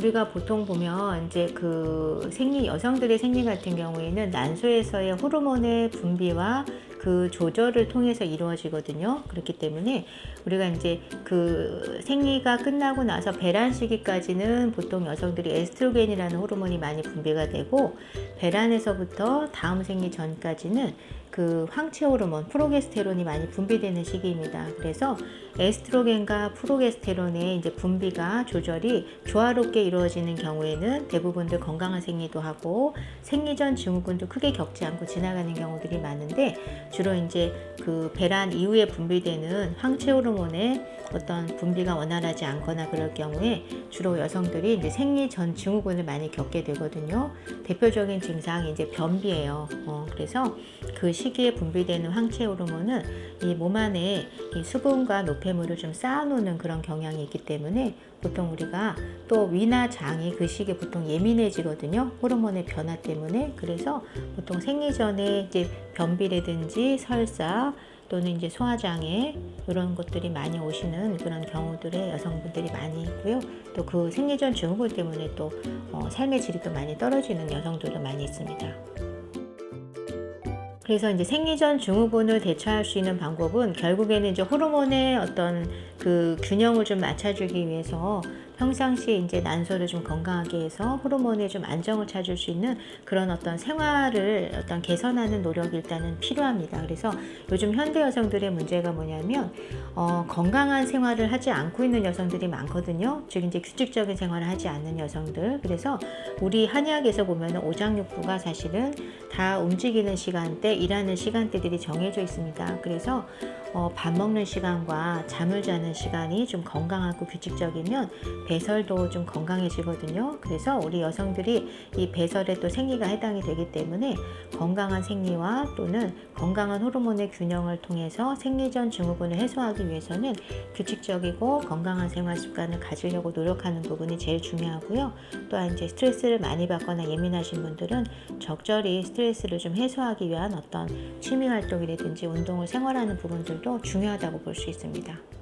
우리가 보통 보면 이제 그 생리 여성들의 생리 같은 경우에는 난소에서의 호르몬의 분비와 그 조절을 통해서 이루어지거든요. 그렇기 때문에 우리가 이제 그 생리가 끝나고 나서 배란 시기까지는 보통 여성들이 에스트로겐이라는 호르몬이 많이 분비가 되고 배란에서부터 다음 생리 전까지는 그 황체 호르몬 프로게스테론이 많이 분비되는 시기입니다. 그래서 에스트로겐과 프로게스테론의 이제 분비가 조절이 조화롭게 이루어지는 경우에는 대부분들 건강한 생리도 하고 생리 전 증후군도 크게 겪지 않고 지나가는 경우들이 많은데 주로 이제 그 배란 이후에 분비되는 황체 호르몬의 어떤 분비가 원활하지 않거나 그럴 경우에 주로 여성들이 이제 생리 전 증후군을 많이 겪게 되거든요. 대표적인 증상이 이제 변비예요. 어, 그래서 그 시기에 분비되는 황체 호르몬은 이 몸 안에 이 수분과 노폐물을 좀 쌓아놓는 그런 경향이 있기 때문에 보통 우리가 또 위나 장이 그 시기에 보통 예민해지거든요. 호르몬의 변화 때문에. 그래서 보통 생리 전에 이제 변비라든지 설사 또는 이제 소화장애 이런 것들이 많이 오시는 그런 경우들의 여성분들이 많이 있고요. 또 그 생리 전 증후군 때문에 또 어, 삶의 질이 또 많이 떨어지는 여성들도 많이 있습니다. 그래서 이제 생리 전 증후군을 대처할 수 있는 방법은 결국에는 이제 호르몬의 어떤 그 균형을 좀 맞춰주기 위해서 평상시에 이제 난소를 좀 건강하게 해서 호르몬에 좀 안정을 찾을 수 있는 그런 어떤 생활을 어떤 개선하는 노력이 일단은 필요합니다. 그래서 요즘 현대 여성들의 문제가 뭐냐면 어, 건강한 생활을 하지 않고 있는 여성들이 많거든요. 즉 이제 규칙적인 생활을 하지 않는 여성들. 그래서 우리 한의학에서 보면 오장육부가 사실은 다 움직이는 시간대, 일하는 시간대들이 정해져 있습니다. 그래서 어, 밥 먹는 시간과 잠을 자는 시간이 좀 건강하고 규칙적이면 배설도 좀 건강해지거든요. 그래서 우리 여성들이 이 배설에 또 생리가 해당이 되기 때문에 건강한 생리와 또는 건강한 호르몬의 균형을 통해서 생리 전 증후군을 해소하기 위해서는 규칙적이고 건강한 생활 습관을 가지려고 노력하는 부분이 제일 중요하고요. 또한 이제 스트레스를 많이 받거나 예민하신 분들은 적절히 스트레스를 좀 해소하기 위한 어떤 취미 활동이라든지 운동을 생활하는 부분들도 중요하다고 볼 수 있습니다.